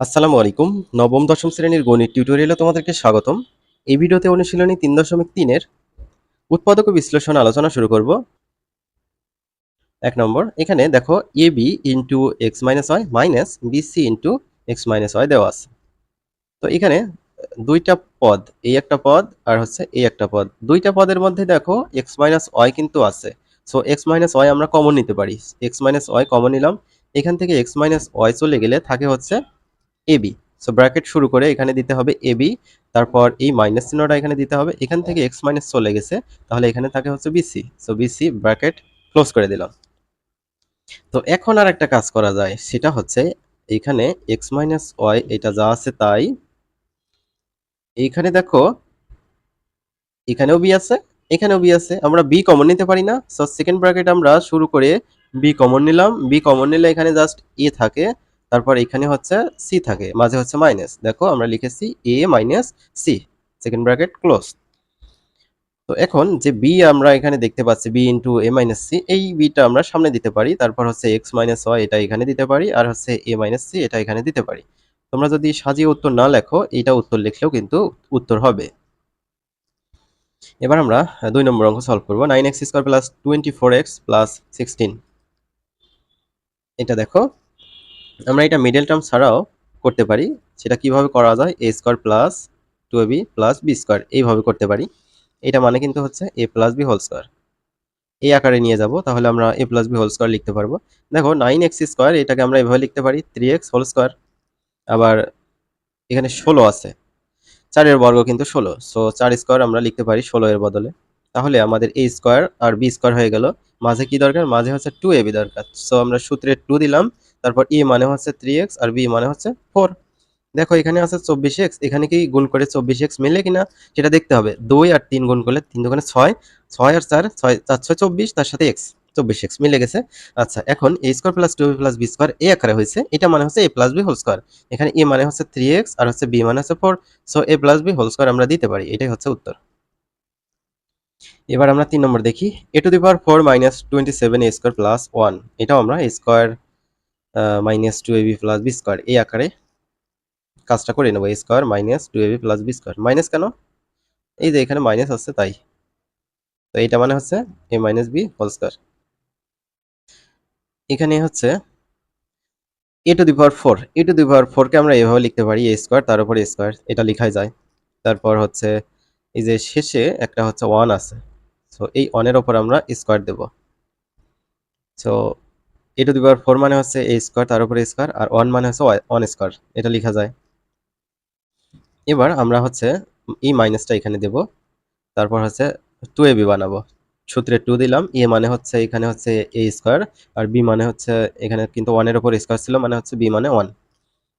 আসসালামু আলাইকুম। নবম, দশম শ্রেণির গণিত টিউটোরিয়ালে তোমাদেরকে স্বাগতম। এই ভিডিওতে অনুশীলনী তিন দশমিক তিনের উৎপাদক বিশ্লেষণ আলোচনা শুরু করব। এক নম্বর, এখানে দেখো A B into X minus Y minus B C into X minus Y দেওয়া আছে। তো এখানে দুইটা পদ এই একটা পদ আর হচ্ছে এই একটা পদ। দুইটা পদের মধ্যে দেখো এক্স মাইনাস ওয়াই কিন্তু আছে। সো এক্স মাইনাস ওয়াই আমরা কমন নিতে পারি। এক্স মাইনাস ওয়াই কমন নিলাম। এখান থেকে এক্স মাইনাস ওয়াই চলে গেলে থাকে হচ্ছে এবি সো ব্র্যাকেট শুরু করে এখানে দিতে হবে এবি তারপর এই মাইনাস চিহ্নটা এখানে দিতে হবে। এখান থেকে এক্স মাইনাস চলে গেছে। তাহলে এখানে থাকে হচ্ছে BC so BC bracket close করে দিলাম। তো এখন আর একটা কাজ করা যায়। সেটা হচ্ছে এইখানে এক্স মাইনাস ওয়াই এটা যা আছে তাই। এইখানে দেখো, এখানেও বি আছে, এখানেও বি আছে। আমরা বি কমন নিতে পারি না। সো সেকেন্ড ব্র্যাকেট আমরা শুরু করে বি কমন নিলাম। বি কমন নিলে এখানে জাস্ট এ থাকে। তারপর এখানে হচ্ছে সি থাকে, মাঝে হচ্ছে মাইনাস দেখো আমরা লিখেছি A minus C second bracket close তো এখন যে বি আমরা এখানে দেখতে পাচ্ছি B into A minus C এই বিটা আমরা সামনে দিতে পারি। তারপর হচ্ছে এক্স মাইনাস ওয়াই এটা এখানে দিতে পারি। আর হচ্ছে এ মাইনাস সি এটা এখানে দিতে পারি। তোমরা যদি সাজিয়ে উত্তর না লেখো এটা উত্তর লিখলেও কিন্তু উত্তর হবে। এবার আমরা দুই নম্বর অঙ্ক সলভ করব। Nine X square plus twenty four X plus sixteen এটা দেখো আমরা এটা মিডল টার্ম ছাড়াও করতে পারি। সেটা কীভাবে করা যায়? A square plus two B plus B square এইভাবে করতে পারি। এটা মানে কিন্তু হচ্ছে A plus B whole square এই আকারে নিয়ে যাব, তাহলে আমরা A plus B whole square লিখতে পারব। দেখো নাইন এক্স স্কোয়ার এটাকে আমরা এভাবে লিখতে পারি থ্রি এক্স হোল স্কোয়ার আবার এখানে ষোলো আছে। চারের বর্গ কিন্তু ষোলো। সো চার স্কোয়ার আমরা লিখতে পারি ষোলো এর বদলে। তাহলে আমাদের এ স্কোয়ার আর বি স্কোয়ার হয়ে গেল। মাঝে কি দরকার? মাঝে হচ্ছে টু এ বি দরকার। সো আমরা সূত্রে টু দিলাম। তারপর ই মানে হচ্ছে থ্রি এক্স আর বি মানে হচ্ছে ফোর দেখো, এখানে আছে চব্বিশ এক্স এখানে কি গুণ করে চব্বিশ এক্স মিলে কিনা সেটা দেখতে হবে। দুই আর তিন গুণ করলে তিন দোকানে ছয় ছয় আর চার, ছয় চার, ছয়, চব্বিশ, তার সাথে এক্স চব্বিশ এক্স মিলে গেছে। আচ্ছা এখন A square plus two plus B square এ আকারে হয়েছে। এটা মানে হচ্ছে A plus B whole square এখানে এ মানে হচ্ছে থ্রি এক্স আর হচ্ছে বি মানে হচ্ছে four so A plus B whole square আমরা দিতে পারি। এটাই হচ্ছে উত্তর। এবার আমরা তিন নম্বর দেখি। A to the power four minus twenty seven A square plus one এটাও আমরা square minus two A B plus B square এই আকারে কাজটা করে নেব square minus two A B plus B square minus কেন? এই যে এখানে মাইনাস আছে তাই। তো এইটা মানে হচ্ছে A minus B whole square এখানে হচ্ছে A to the power four A to the power ফোরকে আমরা এভাবে লিখতে পারি এ স্কোয়ার তার উপর স্কোয়ার এটা লেখাই যায়। তারপর হচ্ছে এই যে শেষে একটা হচ্ছে ওয়ান আছে। সো এই ওয়ানের ওপর আমরা square Dev. So A to the power four মানে হচ্ছে এ স্কোয়ার তার উপর স্কোয়ার আর ওয়ান মানে হচ্ছে ওয়ান স্কোয়ার এটা লেখা যায়। এবার আমরা হচ্ছে এই মাইনাসটা এখানে দেব, তারপর হচ্ছে টু এ বি বানাবো। সূত্রে টু দিলাম এ মানে হচ্ছে এখানে হচ্ছে এ স্কোয়ার আর বি মানে হচ্ছে এখানে কিন্তু ওয়ানের ওপর স্কোয়ার ছিল মানে হচ্ছে বি মানে ওয়ান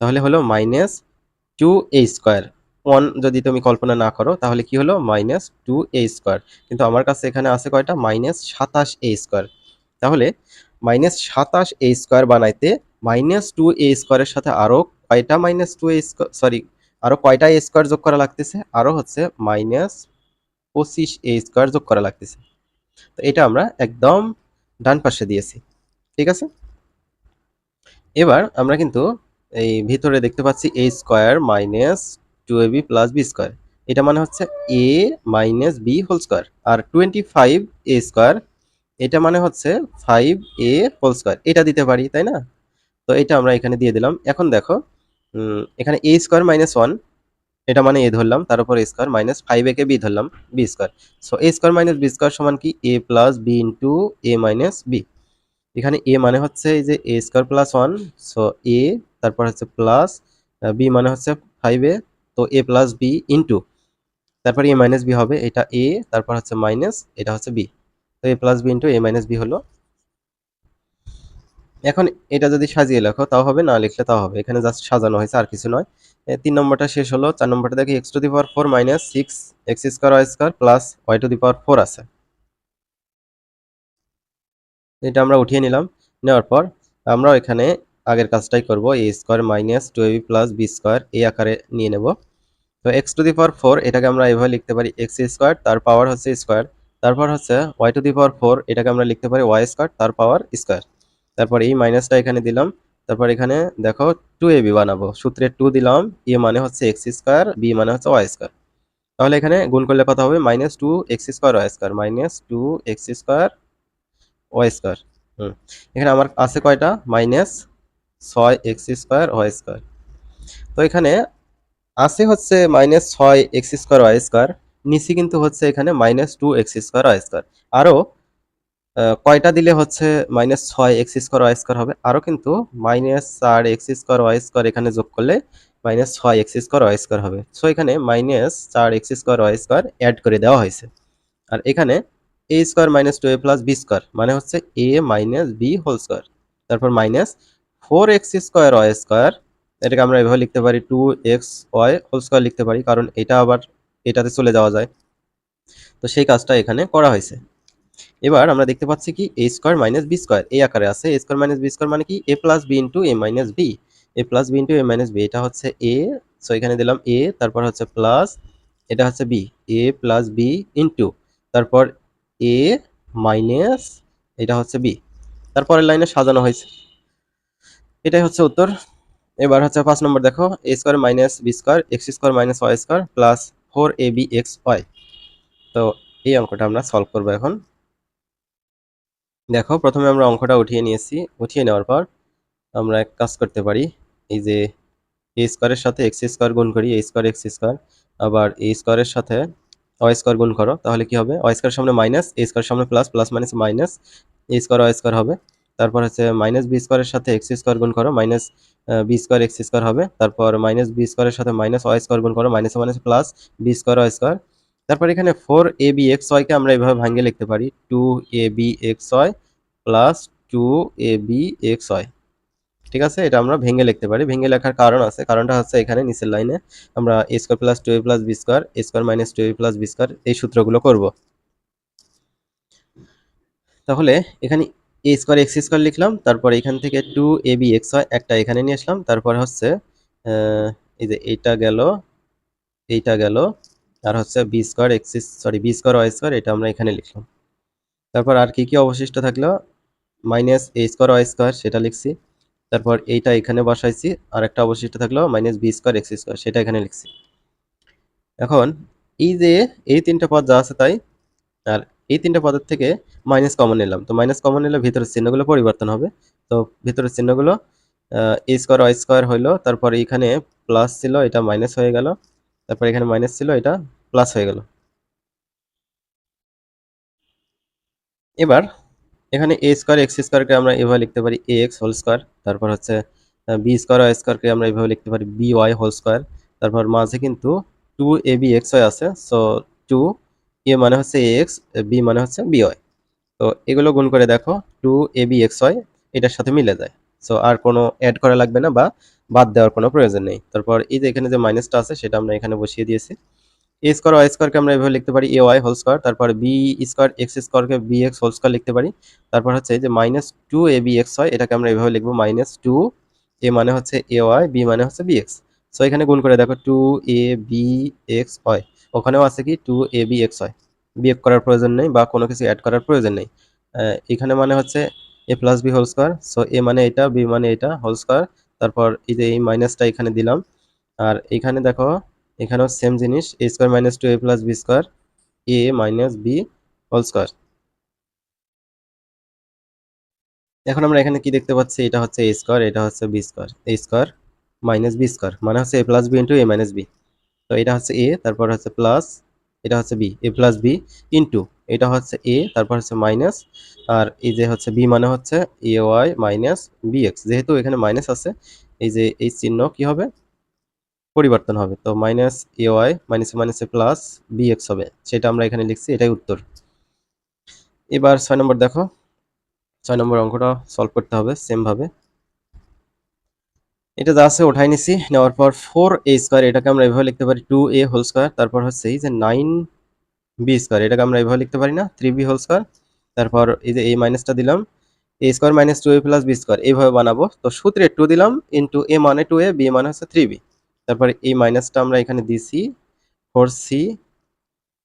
তাহলে হলো minus two A square one যদি তুমি কল্পনা না করো, তাহলে কি হলো? মাইনাস টু এ স্কোয়ার কিন্তু আমার কাছে এখানে আছে কয়টা? মাইনাস সাতাশ এ স্কোয়ার তাহলে মাইনাস সাতাশ এ স্কোয়ার বানাইতে মাইনাস টু এ স্কোয়ারের সাথে আরও কয়টা minus two A square sorry আরও কয়টা এ স্কোয়ার যোগ করা লাগতেছে? আরও হচ্ছে মাইনাস পঁচিশ এ স্কোয়ার যোগ করা লাগতেছে। তো এটা আমরা একদম ডান পাশে দিয়েছি, ঠিক আছে? এবার আমরা কিন্তু এই ভিতরে দেখতে পাচ্ছি A square minus two A B plus B square. এটা মানে হচ্ছে A minus B whole square. R twenty five A square এটা মানে হচ্ছে ফাইভ এ হোল স্কোয়ার এটা দিতে পারি, তাই না? তো এটা আমরা এখানে দিয়ে দিলাম। এখন দেখো এখানে এ স্কোয়ার মাইনাস ওয়ান এটা মানে এ ধরলাম। তার উপর এ স্কোয়ার মাইনাস ফাইভ একে বি ধরলাম B square so A square minus B square সমান কি? A plus B into A minus B এখানে এ মানে হচ্ছে এই যে A square plus one so A তারপর হচ্ছে প্লাস বি মানে হচ্ছে ফাইভ এ তো এ প্লাস বি ইন্টু তারপর এ মাইনাস বি হবে, এটা এ তারপর হচ্ছে মাইনাস এটা হচ্ছে বি তো A plus B into A minus B হলো। এখন এটা যদি সাজিয়ে লেখো, তাও হবে, না লিখলে তাও হবে। এখানে জাস্ট সাজানো হয়েছে, আর কিছু নয়। তিন নম্বরটা শেষ হলো, চার নম্বরটা দেখি X to the power four minus six X square Y square plus Y to the power four আছে। এটা আমরা উঠিয়ে নিলাম। নেওয়ার পর আমরা এখানে আগের কাজটাই করব A square minus two AB plus B square এই আকারে নিয়ে নেব। তো X to the power four এটাকে আমরা এভাবে লিখতে পারি এক্স স্কোয়ার তার পাওয়ার হচ্ছে স্কোয়ার তারপর হচ্ছে Y to the power four এটাকে আমরা লিখতে পারি ওয়াই স্কোয়ার তার পাওয়ার স্কোয়ার তারপর এই মাইনাসটা এখানে দিলাম। তারপর এখানে দেখো টু এ বি বানাবো। সূত্রে টু দিলাম এ মানে হচ্ছে এক্স স্কোয়ার বি মানে হচ্ছে ওয়াই স্কোয়ার তাহলে এখানে গুণ করলে কথা হবে? Minus two X square Y square minus two X square Y square hmm, এখানে আমার আছে কয়টা? মাইনাস ছয় এক্স স্কোয়ার ওয়াই স্কোয়ার তো এখানে আছে হচ্ছে মাইনাস ছয় এক্স স্কোয়ার ওয়াই স্কোয়ার নিচে কিন্তু হচ্ছে এখানে minus two X square Y square আরও কয়টা দিলে হচ্ছে মাইনাস ছয় এক্স স্কোয়ার ওয়াই স্কোয়ার হবে? আরও কিন্তু মাইনাস চার এক্স স্কোয়ার ওয়াই স্কোয়ার এখানে যোগ করলে মাইনাস ছয় এক্স স্কোয়ার ওয়াই স্কোয়ার হবে। সো এখানে মাইনাস চার X square Y square add করে দেওয়া হয়েছে। আর এখানে A square minus two A plus B square মানে হচ্ছে A minus B whole square তারপর minus four X square Y square এটাকে আমরা এভাবে লিখতে পারি two X Y whole square লিখতে পারি, কারণ এটা আবার এটাতে চলে যাওয়া যায়। তো সেই কাজটা এখানে করা হয়েছে। এবার আমরা দেখতে পাচ্ছি কি A square minus B square এই আকারে আছে। A square minus B square মানে কি? A plus B into A minus B A plus B into A minus B এটা হচ্ছে এ সো এখানে দিলাম এ তারপর হচ্ছে প্লাস এটা হচ্ছে B A plus B into তারপর এ মাইনাস এটা হচ্ছে বি তারপরের লাইনে সাজানো হয়েছে। এটাই হচ্ছে উত্তর। এবার হচ্ছে পাঁচ নম্বর দেখো A square minus B square X square minus Y square plus four A B X Y. তো এই অঙ্কটা আমরা সলভ করব এখন। দেখো, প্রথমে আমরা অঙ্কটা উঠিয়ে নিয়েছি। উঠিয়ে নেওয়ার পর আমরা এক কাজ করতে পারি। এই যে এ স্কোয়ারের সাথে এক্স স্কোয়ার গুণ করি এ স্কোয়ার এক্স স্কোয়ার আবার এ স্কোয়ারের সাথে ওয়াই স্কোয়ার গুণ করো, তাহলে কি হবে? ওয়াই স্কোয়ার সামনে মাইনাস এ স্কোয়ার সামনে plus plus minus minus A square Y square হবে। তারপর হচ্ছে মাইনাস বি স্কোয়ারের সাথে এক্স স্কোয়ার গুণ করো minus B square X square হবে। তারপর মাইনাস বি স্কোয়ারের সাথে মাইনাস ওয়াই স্কোয়ার গুণ করো minus minus plus B square Y square তারপর এখানে ফোর এ বি এক্স ওয়াইকে আমরা এভাবে ভাঙিয়ে লিখতে পারি। Two A B X Y plus two A B X Y ঠিক আছে? এটা আমরা ভেঙে লিখতে পারি। ভেঙে লেখার কারণ আছে। কারণটা হচ্ছে এখানে নিচের লাইনে আমরা A square plus two A plus B square A square minus two A plus B square এই সূত্রগুলো করব। তাহলে এখানে এ স্কোয়ার এক্স স্কোয়ার লিখলাম, তারপর এখান থেকে টু এ বি এক্স হয় একটা এখানে নিয়ে আসলাম, তারপর হচ্ছে এই যে এইটা গেল এইটা গেল, আর হচ্ছে B square X sorry B square Y square এটা আমরা এখানে লিখলাম। তারপর আর কি কি অবশিষ্ট থাকল? Minus A square Y square সেটা লিখছি। তারপর এইটা এখানে বসাইছি, আর একটা অবশিষ্ট থাকল minus B square X square সেটা এখানে লিখছি। এখন, এই যে, এই তিনটা পদ যা আছে তাই, আর এই তিনটা পদের থেকে মাইনাস কমন নিলাম। তো মাইনাস কমন নিলে ভিতরের চিহ্নগুলো পরিবর্তন হবে। তো ভিতরের চিহ্নগুলো এ স্কোয়ার ওয়াই স্কোয়ার হইল, তারপর এখানে প্লাস ছিল, এটা মাইনাস হয়ে গেল। তারপর এখানে মাইনাস ছিল, এটা প্লাস হয়ে গেল। এবার এখানে এ স্কোয়ার এক্স স্কোয়ারকে আমরা এভাবে লিখতে পারি এ এক্স হোল স্কোয়ার তারপর হচ্ছে বি স্কোয়ার ওয়াই স্কোয়ারকে আমরা এভাবে লিখতে পারি বি ওয়াই হোল স্কোয়ার তারপর মাঝে কিন্তু two A B X Y আছে। সো টু এ মানে হচ্ছে এ এক্স বি মানে হচ্ছে বি ওয়াই তো এগুলো গুণ করে দেখো two A B X Y এটার সাথে মিলে যায়। সো আর কোনো অ্যাড করা লাগবে না বা বাদ দেওয়ার কোনো প্রয়োজন নেই। তারপর এই যে এখানে যে মাইনাসটা আছে, সেটা আমরা এখানে বসিয়ে দিয়েছি। এ স্কোয়ার ওয়াই স্কোয়ারকে আমরা এভাবে লিখতে পারি এ ওয়াই হোল স্কোয়ার তারপর বি স্কোয়ার এক্স স্কোয়ারকে বি এক্স হোল স্কোয়ার লিখতে পারি। তারপর হচ্ছে যে minus two A B X হয় এটাকে আমরা এভাবে লিখব মাইনাস টু এ মানে হচ্ছে এ ওয়াই বি মানে হচ্ছে বি এক্স সো এখানে গুণ করে দেখো two A B X Y ওখানেও আছে কি two A B X Y বিয়োগ করার প্রয়োজন নেই বা কোনো কিছু অ্যাড করার প্রয়োজন নেই। এখানে মানে হচ্ছে A plus B whole square so A মানে এটা বি মানে এটা হোল স্কোয়ার তারপর এই যে এই মাইনাসটা এখানে দিলাম। আর এখানে দেখো, এখানেও সেম জিনিস। A square minus two A plus B square A minus B whole square এখন আমরা এখানে কি দেখতে পাচ্ছি? এটা হচ্ছে এ স্কোয়ার এটা হচ্ছে B square A square minus B square মানে হচ্ছে A plus B into A minus B তো এটা হচ্ছে এ তারপর হচ্ছে প্লাস এটা হচ্ছে B A plus B into এটা হচ্ছে এ তারপর হচ্ছে মাইনাস আর এই যে হচ্ছে বি মানে হচ্ছে A Y minus B X যেহেতু এখানে মাইনাস আছে, এই যে এই চিহ্ন কি হবে? পরিবর্তন হবে। তো মাইনাস এ ওয়াই মাইনাসে মাইনাসে প্লাস বি এক্স হবে। সেটা আমরা এখানে লিখছি, এটাই উত্তর। এবার ছয় নম্বর দেখো। ছয় নম্বর অঙ্কটা সলভ করতে হবে সেমভাবে এটা যা আছে ওঠাই নিছি, নেওয়ার পর ফোর এ স্কোয়ার এটাকে আমরা এভাবে লিখতে পারি টু এ হোল স্কোয়ার তারপর হচ্ছে এই যে নাইন বি স্কোয়ার এটাকে আমরা এভাবে লিখতে পারি না থ্রি বি হোল স্কোয়ার তারপর এই যে এই মাইনাসটা দিলাম A square minus two A plus B square এইভাবে বানাবো, তো সূত্রে টু দিলাম ইন্টু এ মানে টু এ বি মানে হচ্ছে থ্রি বি তারপরে এই মাইনাসটা আমরা এখানে দিছি ফোর সি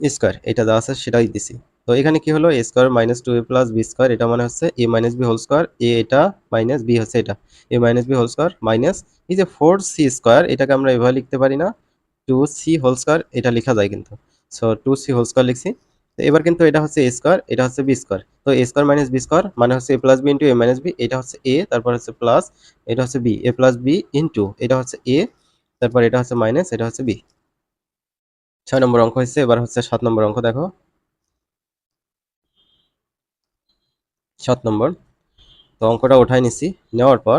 স্কোয়ার এটা যা আছে সেটাই দিছি। তো এখানে কি হলো? A square minus two A plus B square এটা মানে হচ্ছে A minus B whole square A এটা মাইনাস বি হচ্ছে এটা। A minus B whole square minus এই যে ফোর সি স্কোয়ার এটাকে আমরা এভাবে লিখতে পারি না। টু সি হোল স্কোয়ার এটা লেখা যায় কিন্তু। So two C whole square লিখছি। তো এবার কিন্তু এটা হচ্ছে এ স্কোয়ার এটা হচ্ছে বি স্কোয়ার তো A square minus B square মানে হচ্ছে A plus B into A minus B এটা হচ্ছে এ তারপর হচ্ছে প্লাস এটা হচ্ছে B A plus B into এটা হচ্ছে এ তারপর এটা হচ্ছে মাইনাস এটা হচ্ছে বি ছয় নম্বর অঙ্ক হচ্ছে এবার হচ্ছে সাত নম্বর অঙ্ক, দেখো। সাত নম্বর। তো অঙ্কটা উঠাই নিছি। নেওয়ার পর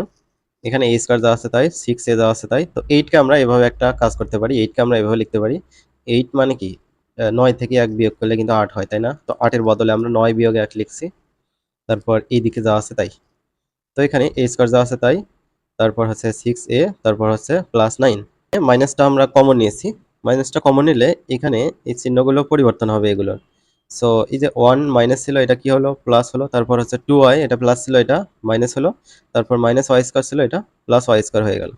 এখানে এ স্কোয়ার যা আছে তাই সিক্স এ যা আছে তাই, তো এইটকে আমরা এভাবে একটা কাজ করতে পারি এইটকে আমরা এভাবে লিখতে পারি। এইট মানে কি? নয় থেকে এক বিয়োগ করলে কিন্তু আট হয়, তাই না? তো আটের বদলে আমরা নয় বিয়োগে এক লিখছি। তারপর এই দিকে যা আছে তাই। তো এখানে এ স্কোয়ার যা আছে তাই, তারপর হচ্ছে সিক্স এ তারপর হচ্ছে প্লাস নাইন মাইনাসটা আমরা কমন নিয়েছি। মাইনাসটা কমন নিলে এখানে এই চিহ্নগুলো পরিবর্তন হবে এগুলোর। সো এই যে ওয়ান মাইনাস ছিল, এটা কি হলো? প্লাস হলো, তারপর হচ্ছে টু ওয়াই এটা প্লাস ছিল, এটা মাইনাস হলো, তারপর মাইনাস ওয়াই স্কোয়ার ছিল, এটা প্লাস ওয়াই স্কোয়ার হয়ে গেল।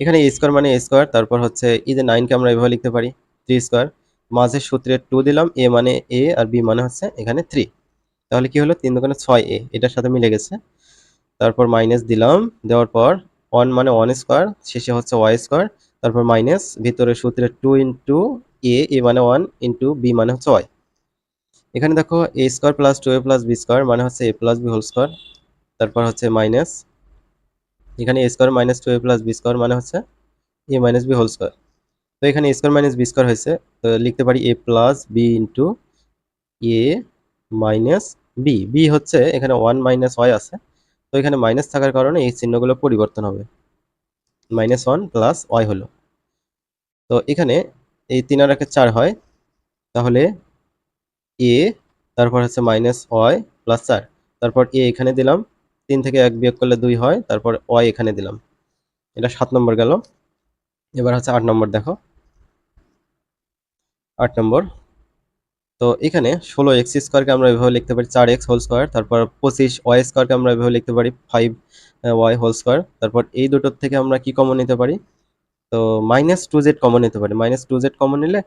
এখানে এ স্কোয়ার মানে এ স্কোয়ার তারপর হচ্ছে এই যে নাইনকে আমরা এভাবে লিখতে পারি থ্রি স্কোয়ার মাঝের সূত্রে টু দিলাম এ মানে এ আর বি মানে হচ্ছে এখানে থ্রি তাহলে কি হলো? তিন দোকানে ছয় এ এটার সাথে মিলে গেছে। তারপর মাইনাস দিলাম, দেওয়ার পর ওয়ান মানে ওয়ান স্কোয়ার শেষে হচ্ছে ওয়াই স্কোয়ার তারপর মাইনাস ভিতরে সূত্রে টু ইন্টু এ এ মানে ওয়ান ইন্টু বি মানে হচ্ছে ওয়াই এখানে দেখো A square plus two A plus B square মানে হচ্ছে A plus B whole square তারপর হচ্ছে মাইনাস এখানে A square minus two A plus B square মানে হচ্ছে A minus B whole square তো এখানে A square minus B square হয়েছে, তো লিখতে পারি A plus B into A minus B B হচ্ছে এখানে ওয়ান মাইনাস ওয়াই আছে, তো এখানে মাইনাস থাকার কারণে এই চিহ্নগুলো পরিবর্তন হবে। মাইনাস ওয়ান প্লাস ওয়াই হলো। তো এখানে এই তিন আর একে চার হয়, তাহলে এ, তারপর হচ্ছে মাইনাস ওয়াই প্লাস চার তারপর এ এখানে দিলাম, তিন থেকে এক বিয়োগ করলে দুই হয়, তারপর ওয়াই এখানে দিলাম। এটা সাত নম্বর গেল। এবার হচ্ছে আট নম্বর দেখো। আট নম্বর। তো এখানে ষোলো এক্স স্কোয়ারকে আমরা এভাবে লিখতে পারি, চার এক্স হোল স্কোয়ার তারপর পঁচিশ ওয়াই স্কোয়ারকে আমরা এভাবে লিখতে পারি ফাইভ ওয়াই হোল স্কোয়ার তারপর এই দুটোর থেকে আমরা কি কমন নিতে পারি? তো মাইনাস টু জেড কমন নিতে পারি। মাইনাস টু জেড কমন নিলে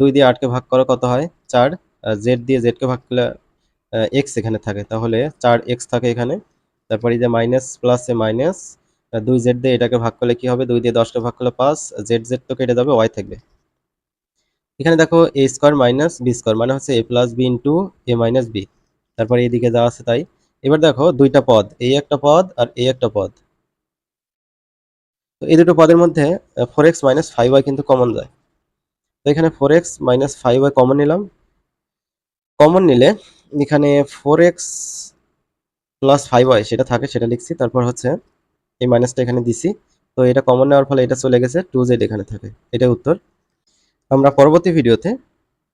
দুই দিয়ে আটকে ভাগ করা কত হয়? চার। জেড দিয়ে জেডকে ভাগ করলে এক্স এখানে থাকে। তাহলে চার এক্স থাকে এখানে। তারপর যে মাইনাস প্লাসে মাইনাস দুই জেড দিয়ে এটাকে ভাগ করলে কি হবে? দুই দিয়ে দশকে ভাগ করলে পাঁচ জেড জেড তো কেটে যাবে ওয়াই থাকবে। এখানে দেখো A square minus B square মানে হচ্ছে A plus B into A minus B তারপর এইদিকে যা আছে তাই। এবার দেখো দুইটা পদ এই একটা পদ আর এই একটা পদ। তো এই দুটো পদের মধ্যে four X minus five Y কিন্তু কমন যায়। তো এখানে four X minus five Y common নিলাম। কমন নিলে এখানে four X plus five Y সেটা থাকে সেটা লিখছি, তারপর হচ্ছে এই মাইনাসটা এখানে দিছি। তো এটা কমন নেওয়ার ফলে এটা চলে গেছে টু জেড এখানে থাকে, এটাই উত্তর। আমরা পরবর্তী ভিডিওতে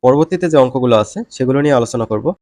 পরবর্তীতে যে অঙ্কগুলো আছে সেগুলো নিয়ে আলোচনা করব।